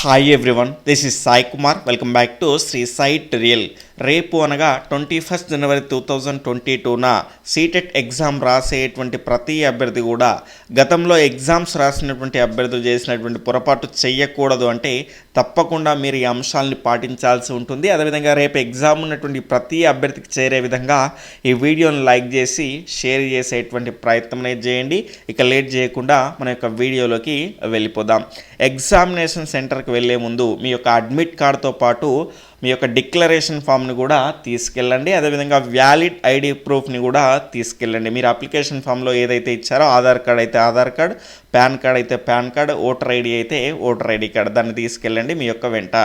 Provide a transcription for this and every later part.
Hi everyone this is Sai Kumar welcome back to Shri Sai real రేపు అనగా twenty first January two thousand twenty టూన CTET exam రాసేటువంటి ప్రతి అభ్యర్థి కూడా గతంలో ఎగ్జామ్స్ రాసినటువంటి అభ్యర్థులు చేసినటువంటి పొరపాటు చేయకూడదు అంటే తప్పకుండా మీరు ఈ అంశాలని పాటించాల్సి ఉంటుంది. అదేవిధంగా రేపు ఎగ్జామ్ ఉన్నటువంటి ప్రతి అభ్యర్థికి చేరే విధంగా ఈ వీడియోని లైక్ చేసి షేర్ చేసేటువంటి ప్రయత్నం చేయండి. ఇక లేట్ చేయకుండా మన యొక్క వీడియోలోకి వెళ్ళిపోదాం. ఎగ్జామినేషన్ సెంటర్కి వెళ్ళే ముందు మీ యొక్క అడ్మిట్ కార్డ్తో పాటు మీ యొక్క డిక్లరేషన్ ఫామ్ని కూడా తీసుకెళ్ళండి. అదేవిధంగా వ్యాలిడ్ ఐడి ప్రూఫ్ని కూడా తీసుకెళ్ళండి. మీరు అప్లికేషన్ ఫామ్లో ఏదైతే ఇచ్చారో ఆధార్ కార్డ్ అయితే ఆధార్ కార్డ్ పాన్ కార్డ్ అయితే పాన్ కార్డ్ ఓటర్ ఐడి అయితే ఓటర్ ఐడి కార్డ్ దాన్ని తీసుకెళ్ళండి మీ యొక్క వెంట.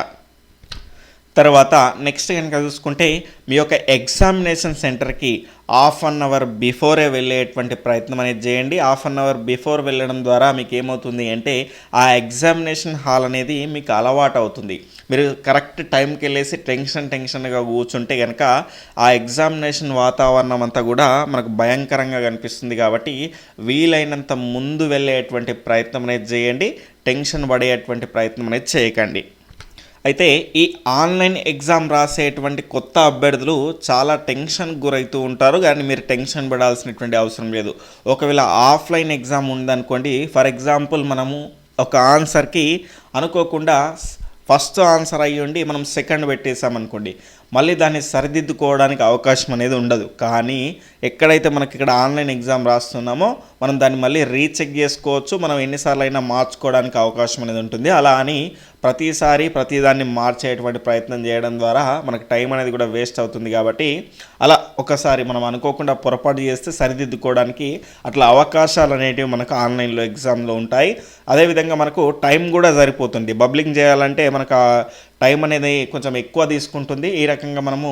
తర్వాత నెక్స్ట్ కనుక చూసుకుంటే మీ యొక్క ఎగ్జామినేషన్ సెంటర్కి హాఫ్ అన్ అవర్ బిఫోరే వెళ్ళేటువంటి ప్రయత్నం అనేది చేయండి. హాఫ్ అన్ అవర్ బిఫోర్ వెళ్ళడం ద్వారా మీకు ఏమవుతుంది అంటే ఆ ఎగ్జామినేషన్ హాల్ అనేది మీకు అలవాటు అవుతుంది. మీరు కరెక్ట్ టైంకి వెళ్ళేసి టెన్షన్ టెన్షన్గా కూర్చుంటే కనుక ఆ ఎగ్జామినేషన్ వాతావరణం అంతా కూడా మనకు భయంకరంగా కనిపిస్తుంది కాబట్టి వీలైనంత ముందు వెళ్ళేటువంటి ప్రయత్నం అనేది చేయండి టెన్షన్ పడేటువంటి ప్రయత్నం అనేది చేయకండి. అయితే ఈ ఆన్లైన్ ఎగ్జామ్ రాసేటువంటి కొత్త అభ్యర్థులు చాలా టెన్షన్ గురవుతూ ఉంటారు కానీ మీరు టెన్షన్ పడాల్సినటువంటి అవసరం లేదు. ఒకవేళ ఆఫ్లైన్ ఎగ్జామ్ ఉందనుకోండి ఫర్ ఎగ్జాంపుల్ మనము ఒక ఆన్సర్కి అనుకోకుండా ఫస్ట్ ఆన్సర్ అయ్యి ఉండి మనం సెకండ్ పెట్టేసామనుకోండి మళ్ళీ దాన్ని సరిదిద్దుకోవడానికి అవకాశం అనేది ఉండదు. కానీ ఎక్కడైతే మనకి ఇక్కడ ఆన్లైన్ ఎగ్జామ్ రాస్తున్నామో మనం దాన్ని మళ్ళీ రీచెక్ చేసుకోవచ్చు మనం ఎన్నిసార్లు అయినా మార్చుకోవడానికి అవకాశం అనేది ఉంటుంది. అలా అని ప్రతిసారి ప్రతిదాన్ని మార్చేటువంటి ప్రయత్నం చేయడం ద్వారా మనకు టైం అనేది కూడా వేస్ట్ అవుతుంది కాబట్టి అలా ఒకసారి మనం అనుకోకుండా పొరపాటు చేస్తే సరిదిద్దుకోవడానికి అట్లా అవకాశాలు అనేటివి మనకు ఆన్లైన్లో ఎగ్జామ్లో ఉంటాయి. అదేవిధంగా మనకు టైం కూడా సరిపోతుంది. బబ్లింగ్ చేయాలంటే మనకు టైం అనేది కొంచెం ఎక్కువ తీసుకుంటుంది. ఈ రకంగా మనము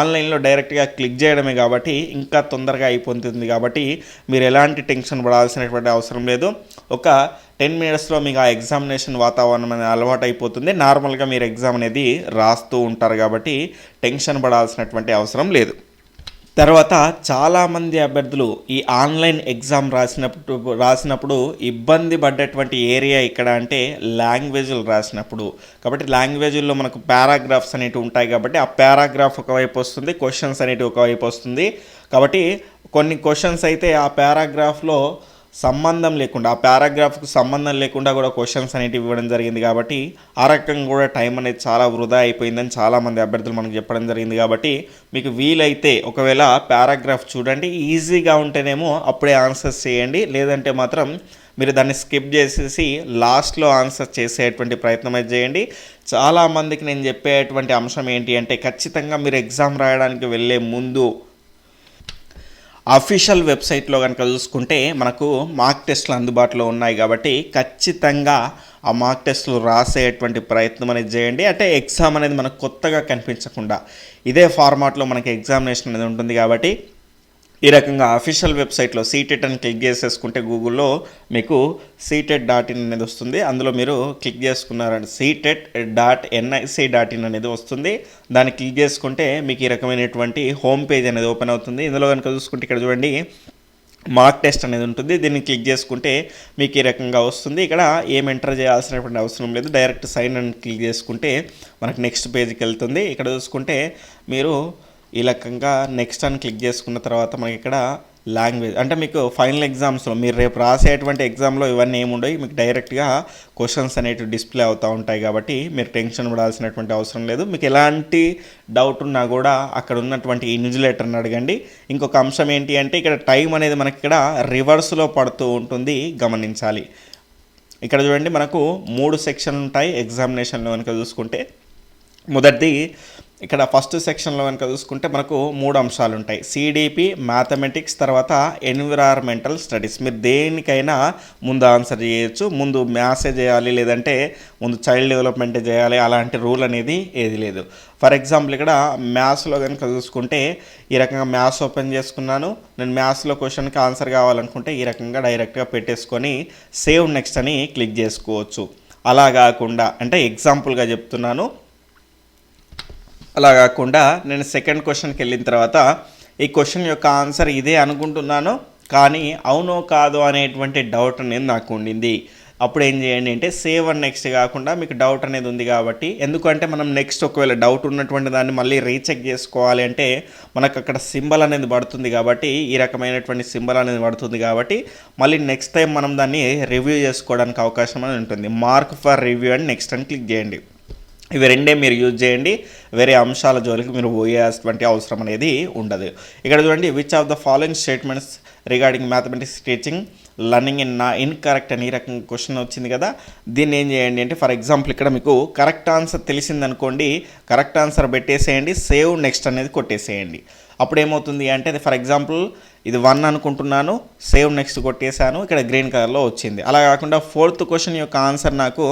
ఆన్లైన్లో డైరెక్ట్గా క్లిక్ చేయడమే కాబట్టి ఇంకా తొందరగా అయిపోతుంది కాబట్టి మీరు ఎలాంటి టెన్షన్ పడాల్సినటువంటి అవసరం లేదు. ఒక టెన్ మినిట్స్లో మీకు ఆ ఎగ్జామినేషన్ వాతావరణం అనేది అలవాటు అయిపోతుంది నార్మల్గా మీరు ఎగ్జామ్ అనేది రాస్తూ ఉంటారు కాబట్టి టెన్షన్ పడాల్సినటువంటి అవసరం లేదు. తర్వాత చాలామంది అభ్యర్థులు ఈ ఆన్లైన్ ఎగ్జామ్ రాసినప్పుడు రాసినప్పుడు ఇబ్బంది పడ్డటువంటి ఏరియా ఇక్కడ అంటే లాంగ్వేజ్లు రాసినప్పుడు. కాబట్టి లాంగ్వేజ్లో మనకు పారాగ్రాఫ్స్ అనేటివి ఉంటాయి కాబట్టి ఆ పారాగ్రాఫ్ ఒకవైపు వస్తుంది క్వశ్చన్స్ అనేటివి ఒకవైపు వస్తుంది. కాబట్టి కొన్ని క్వశ్చన్స్ అయితే ఆ పారాగ్రాఫ్లో సంబంధం లేకుండా ఆ పారాగ్రాఫ్కు సంబంధం లేకుండా కూడా క్వశ్చన్స్ అనేటివి ఇవ్వడం జరిగింది కాబట్టి ఆ రకంగా కూడా టైం అనేది చాలా వృధా అయిపోయిందని చాలామంది అభ్యర్థులు మనకు చెప్పడం జరిగింది కాబట్టి మీకు వీలైతే ఒకవేళ పారాగ్రాఫ్ చూడండి ఈజీగా ఉంటేనేమో అప్పుడే ఆన్సర్స్ చేయండి లేదంటే మాత్రం మీరు దాన్ని స్కిప్ చేసేసి లాస్ట్లో ఆన్సర్ చేసేటువంటి ప్రయత్నం అయితే చేయండి. చాలామందికి నేను చెప్పేటువంటి అంశం ఏంటి అంటే ఖచ్చితంగా మీరు ఎగ్జామ్ రాయడానికి వెళ్ళే ముందు అఫీషియల్ వెబ్సైట్లో కనుక చూసుకుంటే మనకు మార్క్ టెస్ట్లు అందుబాటులో ఉన్నాయి కాబట్టి ఖచ్చితంగా ఆ మార్క్ టెస్ట్లు రాసేటువంటి ప్రయత్నం అనేది చేయండి. అంటే ఎగ్జామ్ అనేది మనకు కొత్తగా కనిపించకుండా ఇదే ఫార్మాట్లో మనకి ఎగ్జామినేషన్ అనేది ఉంటుంది కాబట్టి ఈ రకంగా అఫీషియల్ వెబ్సైట్లో సీటెట్ అని క్లిక్ చేసేసుకుంటే గూగుల్లో మీకు సీటెట్ డాట్ ఇన్ అనేది వస్తుంది. అందులో మీరు క్లిక్ చేసుకున్నారంటే CTET dot NIC dot in అనేది వస్తుంది. దాన్ని క్లిక్ చేసుకుంటే మీకు ఈ రకమైనటువంటి హోమ్ పేజ్ అనేది ఓపెన్ అవుతుంది. ఇందులో కనుక చూసుకుంటే ఇక్కడ చూడండి మార్క్ టెస్ట్ అనేది ఉంటుంది. దీన్ని క్లిక్ చేసుకుంటే మీకు ఈ రకంగా వస్తుంది. ఇక్కడ ఏం ఎంటర్ చేయాల్సినటువంటి అవసరం లేదు. డైరెక్ట్ సైన్ అని క్లిక్ చేసుకుంటే మనకు నెక్స్ట్ పేజ్కి వెళ్తుంది. ఇక్కడ చూసుకుంటే మీరు ఈ రకంగా నెక్స్ట్ అని క్లిక్ చేసుకున్న తర్వాత మనకి ఇక్కడ లాంగ్వేజ్ అంటే మీకు ఫైనల్ ఎగ్జామ్స్లో మీరు రేపు రాసేటువంటి ఎగ్జామ్లో ఇవన్నీ ఏముండవు మీకు డైరెక్ట్గా క్వశ్చన్స్ అనేవి డిస్ప్లే అవుతూ ఉంటాయి కాబట్టి మీరు టెన్షన్ పడాల్సినటువంటి అవసరం లేదు. మీకు ఎలాంటి డౌట్ ఉన్నా కూడా అక్కడ ఉన్నటువంటి ఇన్విజిలేటర్ని అడగండి. ఇంకొక అంశం ఏంటి అంటే ఇక్కడ టైం అనేది మనకి ఇక్కడ రివర్స్లో పడుతూ ఉంటుంది గమనించాలి. ఇక్కడ చూడండి మనకు మూడు సెక్షన్లు ఉంటాయి ఎగ్జామినేషన్లో కనుక చూసుకుంటే. మొదటిది ఇక్కడ ఫస్ట్ సెక్షన్లో కనుక చూసుకుంటే మనకు మూడు అంశాలు ఉంటాయి. సిడిపి మ్యాథమెటిక్స్ తర్వాత ఎన్విరాన్మెంటల్ స్టడీస్ మీరు దేనికైనా ముందు ఆన్సర్ చేయొచ్చు. ముందు మ్యాథ్సే చేయాలి లేదంటే ముందు చైల్డ్ డెవలప్మెంట్ చేయాలి అలాంటి రూల్ అనేది ఏది లేదు. ఫర్ ఎగ్జాంపుల్ ఇక్కడ మ్యాథ్స్లో కనుక చూసుకుంటే ఈ రకంగా మ్యాథ్స్ ఓపెన్ చేసుకున్నాను. నేను మ్యాథ్స్లో క్వశ్చన్కి ఆన్సర్ కావాలనుకుంటే ఈ రకంగా డైరెక్ట్గా పెట్టేసుకొని సేవ్ నెక్స్ట్ అని క్లిక్ చేసుకోవచ్చు. అలా కాకుండా అంటే ఎగ్జాంపుల్గా చెప్తున్నాను. అలా కాకుండా నేను సెకండ్ క్వశ్చన్కి వెళ్ళిన తర్వాత ఈ క్వశ్చన్ యొక్క ఆన్సర్ ఇదే అనుకుంటున్నాను. కానీ అవునో కాదో అనేటువంటి డౌట్ అనేది నాకు ఉండింది. అప్పుడు ఏం చేయండి అంటే సేవ్ అండ్ నెక్స్ట్ కాకుండా మీకు డౌట్ అనేది ఉంది కాబట్టి ఎందుకంటే మనం నెక్స్ట్ ఒకవేళ డౌట్ ఉన్నటువంటి దాన్ని మళ్ళీ రీచెక్ చేసుకోవాలి అంటే మనకు అక్కడ సింబల్ అనేది పడుతుంది కాబట్టి ఈ రకమైనటువంటి సింబల్ అనేది పడుతుంది కాబట్టి మళ్ళీ నెక్స్ట్ టైం మనం దాన్ని రివ్యూ చేసుకోవడానికి అవకాశం అనేది ఉంటుంది. మార్క్ ఫర్ రివ్యూ అని నెక్స్ట్ అని క్లిక్ చేయండి. ఇవి రెండే మీరు యూజ్ చేయండి. వేరే అంశాల జోలికి మీరు పోయేటువంటి అవసరం అనేది ఉండదు. ఇక్కడ చూడండి which of the following statements regarding mathematics teaching learning in నా ఇన్కరెక్ట్ అని ఈ రకంగా క్వశ్చన్ వచ్చింది కదా? దీన్ని ఏం చేయండి అంటే ఫర్ ఎగ్జాంపుల్ ఇక్కడ మీకు కరెక్ట్ ఆన్సర్ తెలిసిందనుకోండి కరెక్ట్ ఆన్సర్ పెట్టేసేయండి సేవ్ నెక్స్ట్ అనేది కొట్టేసేయండి. అప్పుడు ఏమవుతుంది అంటే అది ఫర్ ఎగ్జాంపుల్ ఇది వన్ అనుకుంటున్నాను సేవ్ నెక్స్ట్ కొట్టేశాను ఇక్కడ గ్రీన్ కలర్లో వచ్చింది. అలా కాకుండా ఫోర్త్ క్వశ్చన్ యొక్క ఆన్సర్ నాకు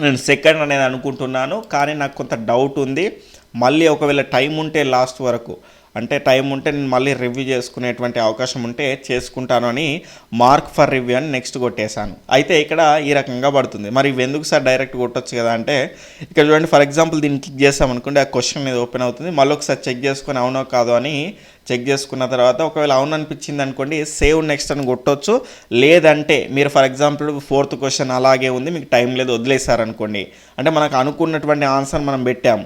నేను సెకండ్ అనేది అనుకుంటున్నాను కానీ నాకు కొంత డౌట్ ఉంది. మళ్ళీ ఒకవేళ టైం ఉంటే లాస్ట్ వరకు. అంటే టైం ఉంటే నేను మళ్ళీ రివ్యూ చేసుకునేటువంటి అవకాశం ఉంటే చేసుకుంటాను అని మార్క్ ఫర్ రివ్యూ అని నెక్స్ట్ కొట్టేశాను. అయితే ఇక్కడ ఈ రకంగా పడుతుంది. మరి ఇవి ఎందుకు సార్ డైరెక్ట్ కొట్టొచ్చు కదా అంటే ఇక్కడ చూడండి ఫర్ ఎగ్జాంపుల్ దీన్ని క్లిక్ చేసామనుకోండి ఆ క్వశ్చన్ అనేది ఓపెన్ అవుతుంది. మళ్ళీ ఒకసారి చెక్ చేసుకొని అవునో కాదో అని చెక్ చేసుకున్న తర్వాత ఒకవేళ అవును అనిపించింది అనుకోండి సేవ్ నెక్స్ట్ అని కొట్టొచ్చు. లేదంటే మీరు ఫర్ ఎగ్జాంపుల్ ఫోర్త్ క్వశ్చన్ అలాగే ఉంది మీకు టైం లేదు వదిలేశారనుకోండి. అంటే మనకు అనుకున్నటువంటి ఆన్సర్ మనం పెట్టాము.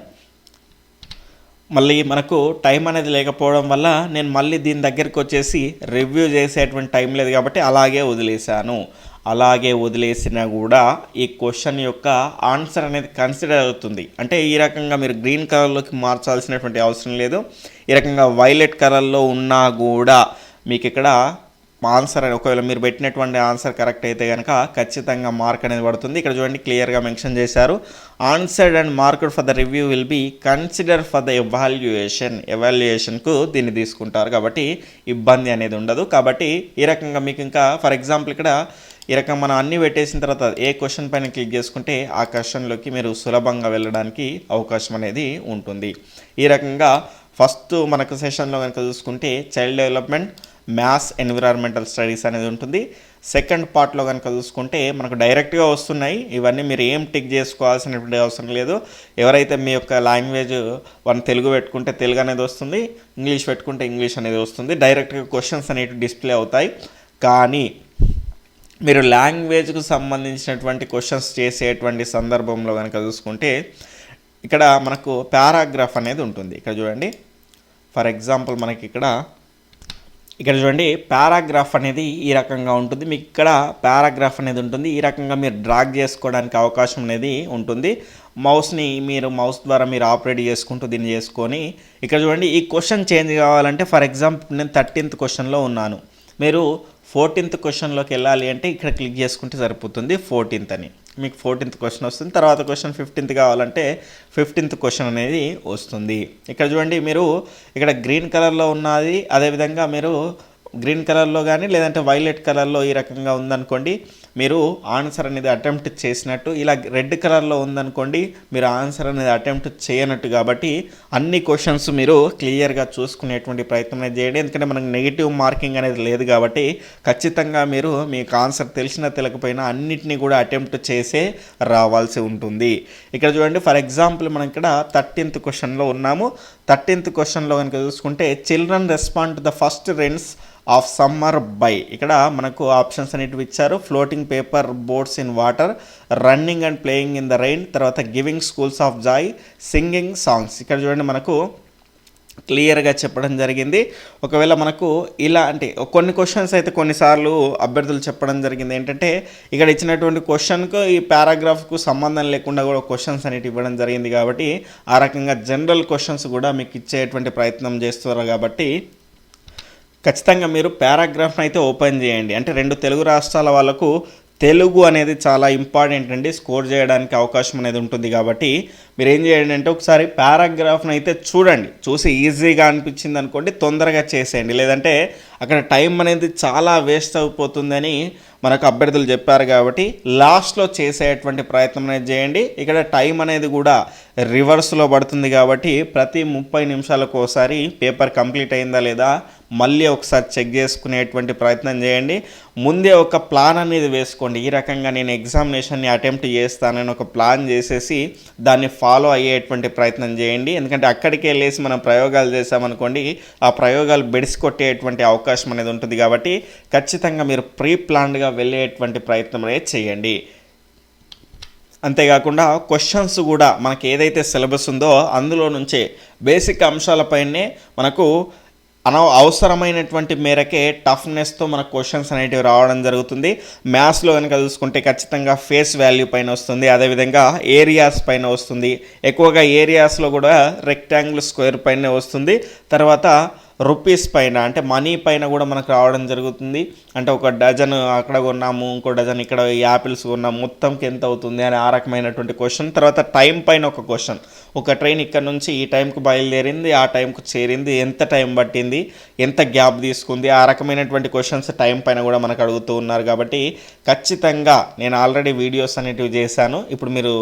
మళ్ళీ మనకు టైం అనేది లేకపోవడం వల్ల నేను మళ్ళీ దీని దగ్గరికి వచ్చేసి రివ్యూ చేసేటువంటి టైం లేదు కాబట్టి అలాగే వదిలేశాను. అలాగే వదిలేసినా కూడా ఈ క్వశ్చన్ యొక్క ఆన్సర్ అనేది కన్సిడర్ అవుతుంది. అంటే ఈ రకంగా మీరు గ్రీన్ కలర్లోకి మార్చాల్సినటువంటి అవసరం లేదు. ఈ రకంగా వైలెట్ కలర్లో ఉన్నా కూడా మీకు ఇక్కడ ఆన్సర్ అని ఒకవేళ మీరు పెట్టినటువంటి ఆన్సర్ కరెక్ట్ అయితే కనుక ఖచ్చితంగా మార్క్ అనేది పడుతుంది. ఇక్కడ చూడండి క్లియర్గా మెన్షన్ చేశారు. Answered and marked for the review will be consider for the evaluation ఎవాల్యుయేషన్కు దీన్ని తీసుకుంటారు. కాబట్టి ఇబ్బంది అనేది ఉండదు. కాబట్టి ఈ రకంగా మీకు ఇంకా ఫర్ ఎగ్జాంపుల్ ఇక్కడ ఈ రకం మనం అన్ని పెట్టేసిన తర్వాత ఏ క్వశ్చన్ పైన క్లిక్ చేసుకుంటే ఆ క్వశ్చన్లోకి మీరు సులభంగా వెళ్ళడానికి అవకాశం అనేది ఉంటుంది. ఈ రకంగా ఫస్ట్ మనకు సెషన్లో కనుక చూసుకుంటే child development maths environmental studies అనేది ఉంటుంది. సెకండ్ పార్ట్లో కనుక చూసుకుంటే మనకు డైరెక్ట్గా వస్తున్నాయి. ఇవన్నీ మీరు ఏం టిక్ చేసుకోవాల్సినటువంటి అవసరం లేదు. ఎవరైతే మీ యొక్క లాంగ్వేజ్ వన్ తెలుగు పెట్టుకుంటే తెలుగు అనేది వస్తుంది ఇంగ్లీష్ పెట్టుకుంటే ఇంగ్లీష్ అనేది వస్తుంది. డైరెక్ట్గా క్వశ్చన్స్ అనేవి డిస్ప్లే అవుతాయి. కానీ మీరు లాంగ్వేజ్కు సంబంధించినటువంటి క్వశ్చన్స్ చేసేటువంటి సందర్భంలో కనుక చూసుకుంటే ఇక్కడ మనకు పారాగ్రాఫ్ అనేది ఉంటుంది. ఇక్కడ చూడండి. ఫర్ ఎగ్జాంపుల్ మనకి ఇక్కడ ఇక్కడ చూడండి పారాగ్రాఫ్ అనేది ఈ రకంగా ఉంటుంది. మీకు ఇక్కడ పారాగ్రాఫ్ అనేది ఉంటుంది. ఈ రకంగా మీరు డ్రాగ్ చేసుకోవడానికి అవకాశం అనేది ఉంటుంది. మౌస్ని మీరు మౌస్ ద్వారా మీరు ఆపరేట్ చేసుకుంటూ దీన్ని చేసుకొని ఇక్కడ చూడండి ఈ క్వశ్చన్ చేంజ్ కావాలంటే ఫర్ ఎగ్జాంపుల్ నేను థర్టీన్త్ క్వశ్చన్లో ఉన్నాను. మీరు ఫోర్టీన్త్ క్వశ్చన్లోకి వెళ్ళాలి అంటే ఇక్కడ క్లిక్ చేసుకుంటే సరిపోతుంది ఫోర్టీన్త్ అని. మీకు ఫోర్టీన్త్ క్వశ్చన్ వస్తుంది. తర్వాత క్వశ్చన్ ఫిఫ్టీన్త్ కావాలంటే ఫిఫ్టీన్త్ క్వశ్చన్ అనేది వస్తుంది. ఇక్కడ చూడండి మీరు ఇక్కడ గ్రీన్ కలర్లో ఉన్నది అదేవిధంగా మీరు గ్రీన్ కలర్లో కానీ లేదంటే వైలెట్ కలర్లో ఈ రకంగా ఉందనుకోండి మీరు ఆన్సర్ అనేది అటెంప్ట్ చేసినట్టు ఇలా రెడ్ కలర్లో ఉందనుకోండి మీరు ఆన్సర్ అనేది అటెంప్ట్ చేయనట్టు కాబట్టి అన్ని క్వశ్చన్స్ మీరు క్లియర్గా చూసుకునేటువంటి ప్రయత్నం అనేది చేయండి. ఎందుకంటే మనకు నెగిటివ్ మార్కింగ్ అనేది లేదు కాబట్టి ఖచ్చితంగా మీరు మీకు ఆన్సర్ తెలిసినా తెలియకపోయినా అన్నిటినీ కూడా అటెంప్ట్ చేసే రావాల్సి ఉంటుంది. ఇక్కడ చూడండి ఫర్ ఎగ్జాంపుల్ మనం ఇక్కడ థర్టీన్త్ క్వశ్చన్లో ఉన్నాము. థర్టీన్త్ క్వశ్చన్లో కనుక చూసుకుంటే children respond to the first rains of summer by ఇక్కడ మనకు ఆప్షన్స్ అనేటివి ఇచ్చారు. Floating paper boats in water running and playing in the rain తర్వాత giving schools of joy singing songs ఇక్కడ చూడండి మనకు క్లియర్గా చెప్పడం జరిగింది. ఒకవేళ మనకు ఇలా అంటే కొన్ని క్వశ్చన్స్ అయితే కొన్నిసార్లు అభ్యర్థులు చెప్పడం జరిగింది. ఏంటంటే ఇక్కడ ఇచ్చినటువంటి క్వశ్చన్కు ఈ పారాగ్రాఫ్కు సంబంధం లేకుండా కూడా క్వశ్చన్స్ అనేవి ఇవ్వడం జరిగింది కాబట్టి ఆ రకంగా జనరల్ క్వశ్చన్స్ కూడా మీకు ఇచ్చేటువంటి ప్రయత్నం చేస్తున్నారు కాబట్టి ఖచ్చితంగా మీరు పారాగ్రాఫ్ని అయితే ఓపెన్ చేయండి. అంటే రెండు తెలుగు రాష్ట్రాల వాళ్ళకు తెలుగు అనేది చాలా ఇంపార్టెంట్ అండి. స్కోర్ చేయడానికి అవకాశం అనేది ఉంటుంది కాబట్టి మీరు ఏం చేయండి అంటే ఒకసారి పారాగ్రాఫ్ని అయితే చూడండి. చూసి ఈజీగా అనిపించింది అనుకోండి తొందరగా చేసేయండి. లేదంటే అక్కడ టైం అనేది చాలా వేస్ట్ అయిపోతుందని మనకు అభ్యర్థులు చెప్పారు కాబట్టి లాస్ట్లో చేసేటువంటి ప్రయత్నం అనేది చేయండి. ఇక్కడ టైం అనేది కూడా రివర్స్లో పడుతుంది కాబట్టి ప్రతి ముప్పై నిమిషాలకు ఒకసారి పేపర్ కంప్లీట్ అయిందా లేదా మళ్ళీ ఒకసారి చెక్ చేసుకునేటువంటి ప్రయత్నం చేయండి. ముందే ఒక ప్లాన్ అనేది వేసుకోండి. ఈ రకంగా నేను ఎగ్జామినేషన్ని అటెంప్ట్ చేస్తానని ఒక ప్లాన్ చేసేసి దాన్ని ఫాలో అయ్యేటువంటి ప్రయత్నం చేయండి. ఎందుకంటే అక్కడికి వెళ్ళేసి మనం ప్రయోగాలు చేసామనుకోండి ఆ ప్రయోగాలు బెడిసి కొట్టేటువంటి అవకాశం అవకాశం అనేది ఉంటుంది కాబట్టి ఖచ్చితంగా మీరు ప్రీ ప్లాన్డ్గా వెళ్ళేటువంటి ప్రయత్నం అనేది చేయండి. అంతేకాకుండా క్వశ్చన్స్ కూడా మనకి ఏదైతే సిలబస్ ఉందో అందులో నుంచే బేసిక్ అంశాలపైనే మనకు అన అవసరమైనటువంటి మేరకే టఫ్నెస్తో మన క్వశ్చన్స్ అనేటివి రావడం జరుగుతుంది. మ్యాథ్స్లో కనుక చూసుకుంటే ఖచ్చితంగా ఫేస్ వాల్యూ పైన వస్తుంది. అదేవిధంగా ఏరియాస్ పైన వస్తుంది. ఎక్కువగా ఏరియాస్లో కూడా రెక్టాంగిల్ స్క్వేర్ పైన వస్తుంది. తర్వాత రూపీస్ పైన అంటే మనీ పైన కూడా మనకు రావడం జరుగుతుంది. అంటే ఒక డజన్ అక్కడ కొన్నాము ఇంకో డజన్ ఇక్కడ యాపిల్స్ కొన్నాము మొత్తంకి ఎంత అవుతుంది అని ఆ రకమైనటువంటి క్వశ్చన్. తర్వాత టైం పైన ఒక క్వశ్చన్. ఒక ట్రైన్ ఇక్కడ నుంచి ఈ టైంకు బయలుదేరింది ఆ టైంకు చేరింది ఎంత టైం పట్టింది ఎంత గ్యాప్ తీసుకుంది ఆ రకమైనటువంటి క్వశ్చన్స్ టైం పైన కూడా మనకు అడుగుతూ ఉన్నారు. కాబట్టి ఖచ్చితంగా నేను ఆల్రెడీ వీడియోస్ అనేటివి చేశాను. ఇప్పుడు మీరు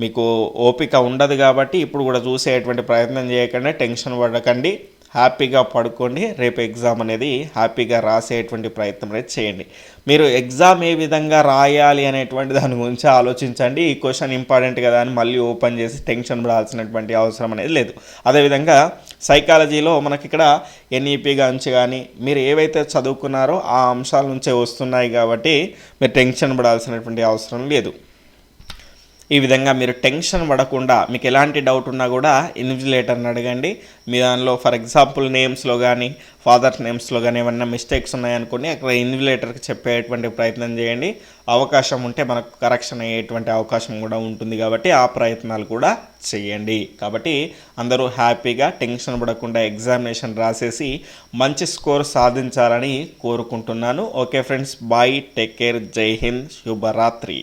మీకు ఓపిక ఉండదు కాబట్టి ఇప్పుడు కూడా చూసేటువంటి ప్రయత్నం చేయకండి టెన్షన్ పడకండి. హ్యాపీగా పడుకోండి. రేపు ఎగ్జామ్ అనేది హ్యాపీగా రాసేటువంటి ప్రయత్నం అనేది చేయండి. మీరు ఎగ్జామ్ ఏ విధంగా రాయాలి అనేటువంటి దాని గురించి ఆలోచించండి. ఈ క్వశ్చన్ ఇంపార్టెంట్ కదా అని మళ్ళీ ఓపెన్ చేసి టెన్షన్ పడాల్సినటువంటి అవసరం అనేది లేదు. అదేవిధంగా సైకాలజీలో మనకి ఇక్కడ ఎన్ఈపీ గురించి కానీ మీరు ఏవైతే చదువుకున్నారో ఆ అంశాల నుంచే వస్తున్నాయి కాబట్టి మీరు టెన్షన్ పడాల్సినటువంటి అవసరం లేదు. ఈ విధంగా మీరు టెన్షన్ పడకుండా మీకు ఎలాంటి డౌట్ ఉన్నా కూడా ఇన్విజిలేటర్ని అడగండి. మీ దానిలో ఫర్ ఎగ్జాంపుల్ నేమ్స్లో కానీ ఫాదర్స్ నేమ్స్లో కానీ ఏమన్నా మిస్టేక్స్ ఉన్నాయనుకుని అక్కడ ఇన్విజిలేటర్కి చెప్పేటువంటి ప్రయత్నం చేయండి. అవకాశం ఉంటే మనకు కరెక్షన్ అయ్యేటువంటి అవకాశం కూడా ఉంటుంది కాబట్టి ఆ ప్రయత్నాలు కూడా చేయండి. కాబట్టి అందరూ హ్యాపీగా టెన్షన్ పడకుండా ఎగ్జామినేషన్ రాసేసి మంచి స్కోర్ సాధించాలని కోరుకుంటున్నాను. Okay friends bye take care జై హింద్ శుభరాత్రి.